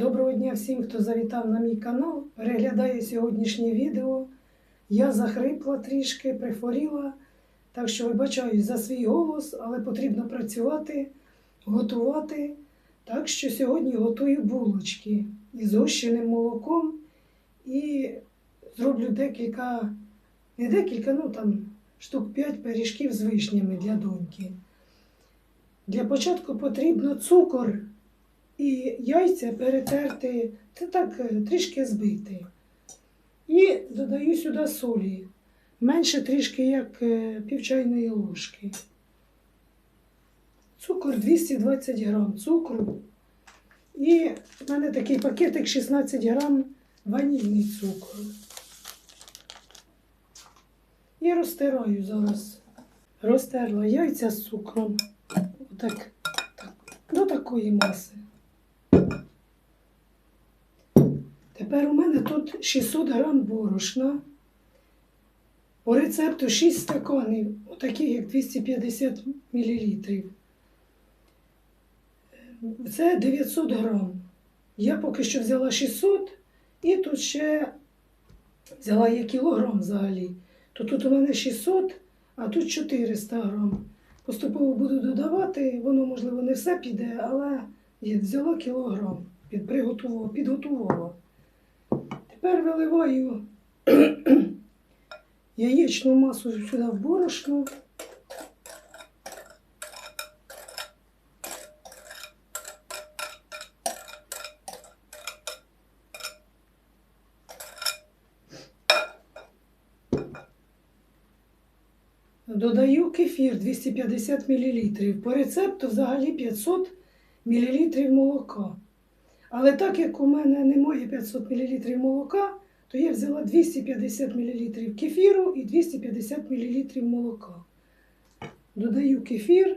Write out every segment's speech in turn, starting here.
Доброго дня всім, хто завітав на мій канал, переглядає сьогоднішнє відео. Я захрипла трішки, прихворіла, так що вибачаюсь за свій голос, але потрібно працювати, готувати. Так що сьогодні готую булочки із згущеним молоком і зроблю декілька, не декілька, ну там штук 5 пиріжків з вишнями для доньки. Для початку потрібно цукор і яйця перетерти, це так е, трішки збити. І додаю сюди солі. Менше трішки, як е, пів чайної ложки. Цукор 220 грам цукру. І в мене такий пакетик 16 грам ванільний цукор. І розтираю зараз. Розтерла яйця з цукром. Отак, так, до такої маси. Тепер у мене тут 600 грам борошна. По рецепту 6 стаканів, отаких як 250 мл. Це 900 грам. Я поки що взяла 600 і тут ще взяла є кілограм взагалі. То тут у мене 600, а тут 400 грам. Поступово буду додавати, воно, можливо, не все піде, але взяла кілограм, під, підготувала. Тепер виливаю яєчну масу сюди в борошно. Додаю кефір 250 мл. По рецепту взагалі 500 мл молока. Але так як у мене немає 500 мл молока, то я взяла 250 мл кефіру і 250 мл молока. Додаю кефір.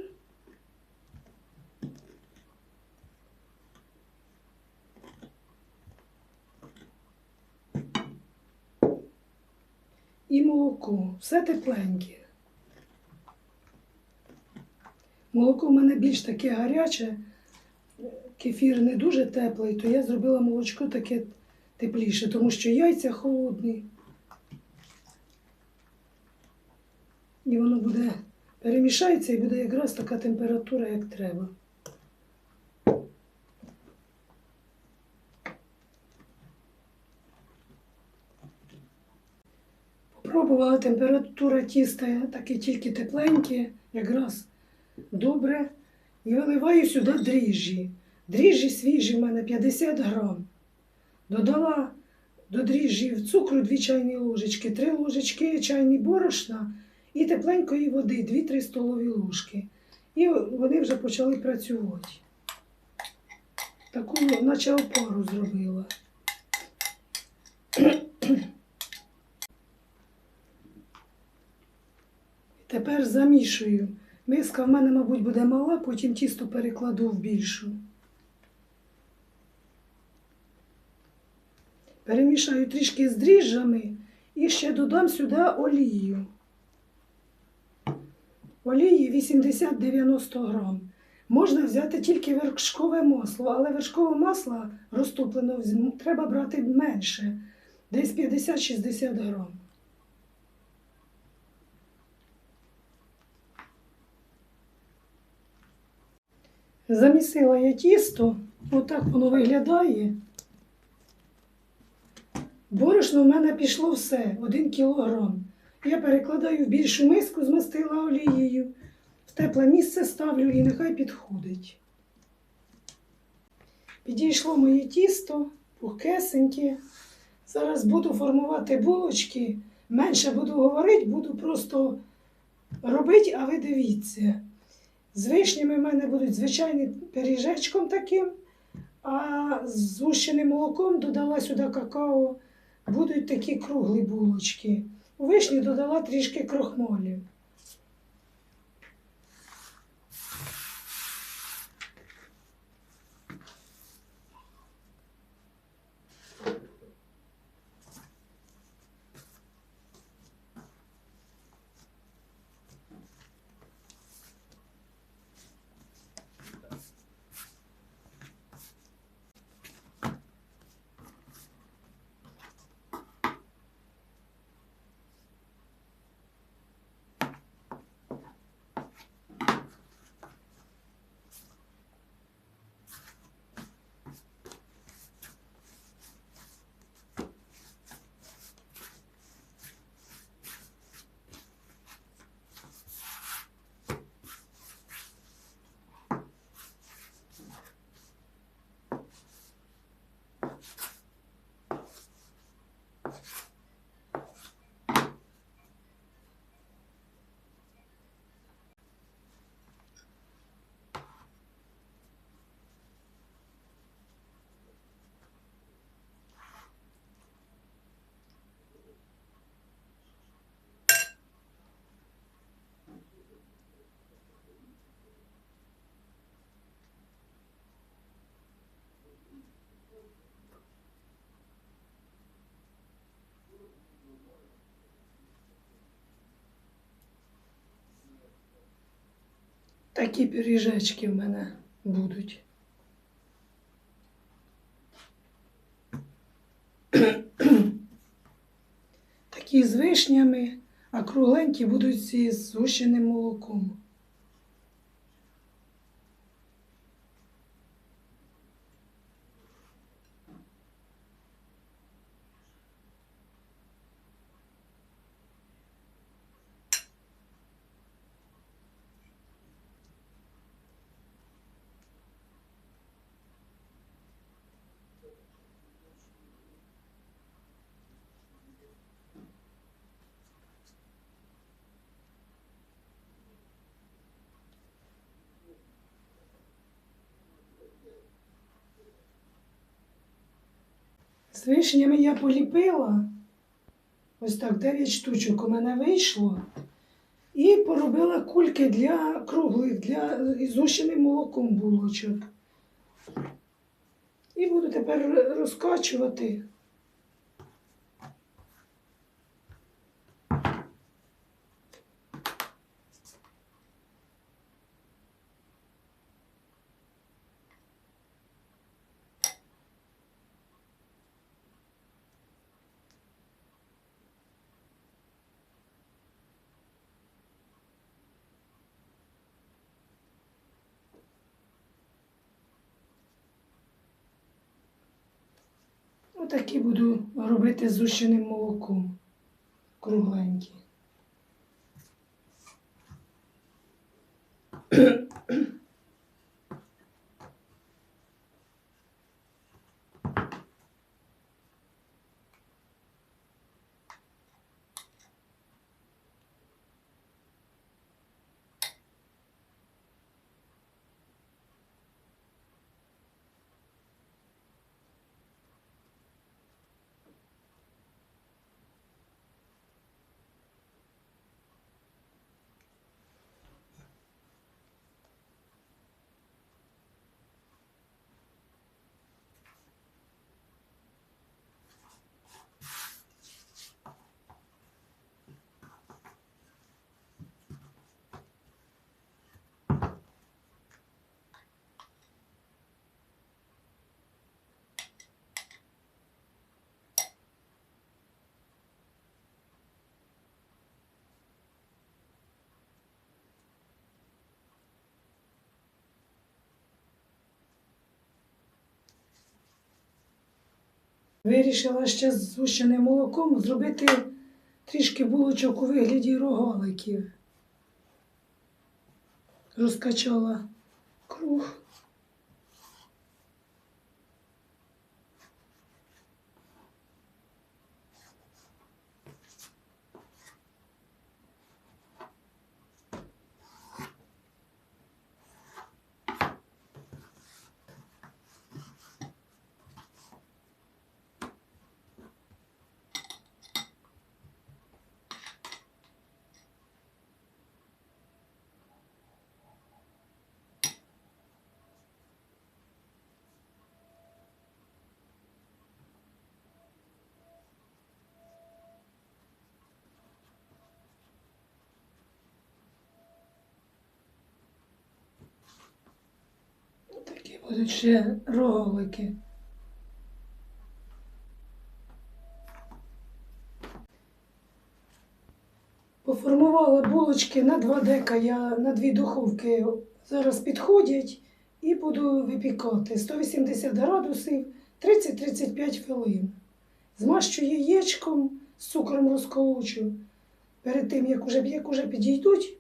І молоко. Все тепленьке. Молоко в мене більш таке гаряче, кефір не дуже теплий, то я зробила молочко таке тепліше, тому що яйця холодні. І воно буде перемішається і буде якраз така температура, як треба. Попробувала температура тіста таке тільки тепленьке, якраз добре. І виливаю сюди дріжджі. Дріжджі свіжі в мене 50 грам. Додала до дріжджів цукру 2 чайні ложечки, 3 ложечки чайні борошна і тепленької води 2-3 столові ложки. І вони вже почали працювати. Таку, наче опару зробила. Тепер замішую. Миска в мене, мабуть, буде мала, потім тісто перекладу в більшу. Перемішаю трішки з дріжджами і ще додам сюди олію. Олії 80-90 грам. Можна взяти тільки вершкове масло, але вершкове масло розтоплено треба брати менше, десь 50-60 грам. Замісила я тісто, отак воно виглядає. Борошно в мене пішло все, один кілограм. Я перекладаю в більшу миску, змастила олією, в тепле місце ставлю і нехай підходить. Підійшло моє тісто, пухкесеньке. Зараз буду формувати булочки. Менше буду говорити, буду просто робити, а ви дивіться. З вишнями в мене будуть звичайним пиріжечком таким, а з згущеним молоком додала сюди какао, будуть такі круглі булочки. У вишні додала трішки крохмалю. Такі пиріжечки в мене будуть. Такі з вишнями, а кругленькі будуть зі з молоком. З вишнями я поліпила. Ось так 9 штучок у мене вийшло. І поробила кульки для круглих, для зущеним молоком булочок. І буду тепер розкачувати. Отакі буду робити з зущеним молоком. Кругленькі. Вирішила ще з згущеним молоком зробити трішки булочок у вигляді рогаликів. Розкачала круг. Ще рогалики. Поформувала булочки на два дека, я на дві духовки зараз підходять і буду випікати 180 градусів 30-35 хвилин. Змащу яєчком, з цукром розколочу. Перед тим, як уже, як уже підійдуть,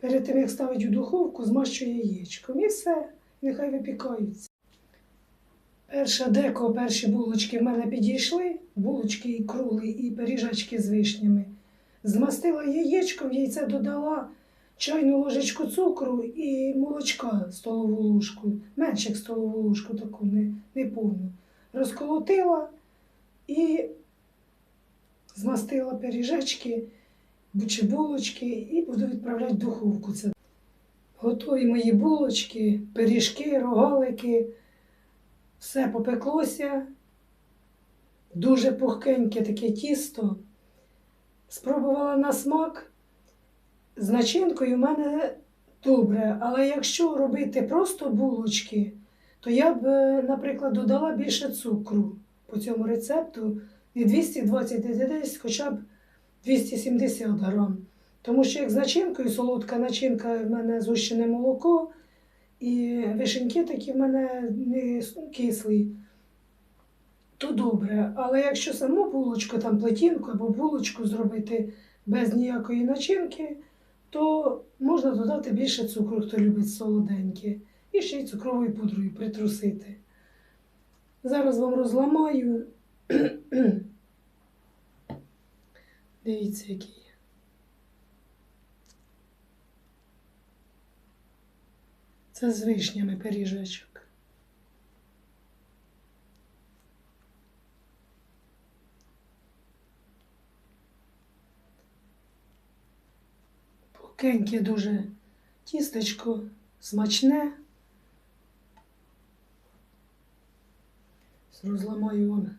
перед тим, як ставить у духовку, змащу яєчком. І все, нехай випікаються. Перша деко, перші булочки в мене підійшли, булочки і круглі, і пиріжечки з вишнями. Змастила яєчком, яйце додала чайну ложечку цукру і молочка столову ложку, менше як столову ложку, таку не, не повну. Розколотила і змастила пиріжечки чи булочки і буду відправляти в духовку. Це готові мої булочки, пиріжки, рогалики. Все попеклося. Дуже пухкеньке таке тісто. Спробувала на смак. З начинкою в мене Добре, але якщо робити просто булочки, то я б, е, наприклад, додала більше цукру по цьому рецепту. Не 220, а десь хоча б 270 грам. Тому що як з начинкою, солодка начинка в мене згущене молоко, і вишеньки такі в мене не кислі, то добре. Але якщо саму булочку, там плетінку або булочку зробити без ніякої начинки, то можна додати більше цукру, хто любить солоденьке, і ще й цукровою пудрою притрусити. Зараз вам розламаю. Дивіться, який. Це з вишнями пиріжечок. Пухкеньке дуже тістечко, смачне. Розламаю.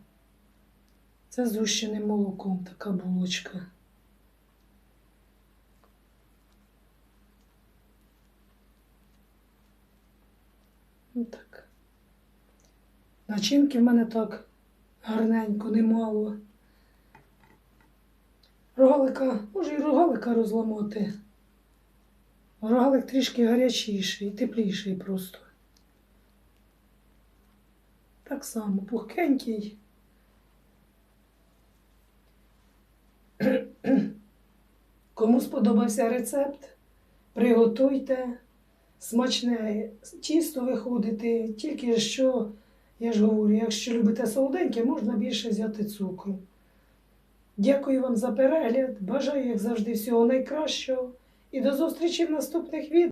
Це з згущеним молоком така булочка. Ну так. Начинки в мене так гарненько, немало. Рогалика, може і рогалика розламати. Рогалик трішки гарячіший, тепліший просто. Так само, пухкенький. Кому сподобався рецепт, приготуйте. Смачне тісто виходити, тільки що, я ж говорю, якщо любите солоденьке, можна більше взяти цукру. Дякую вам за перегляд. Бажаю, як завжди, всього найкращого. І до зустрічі в наступних відео.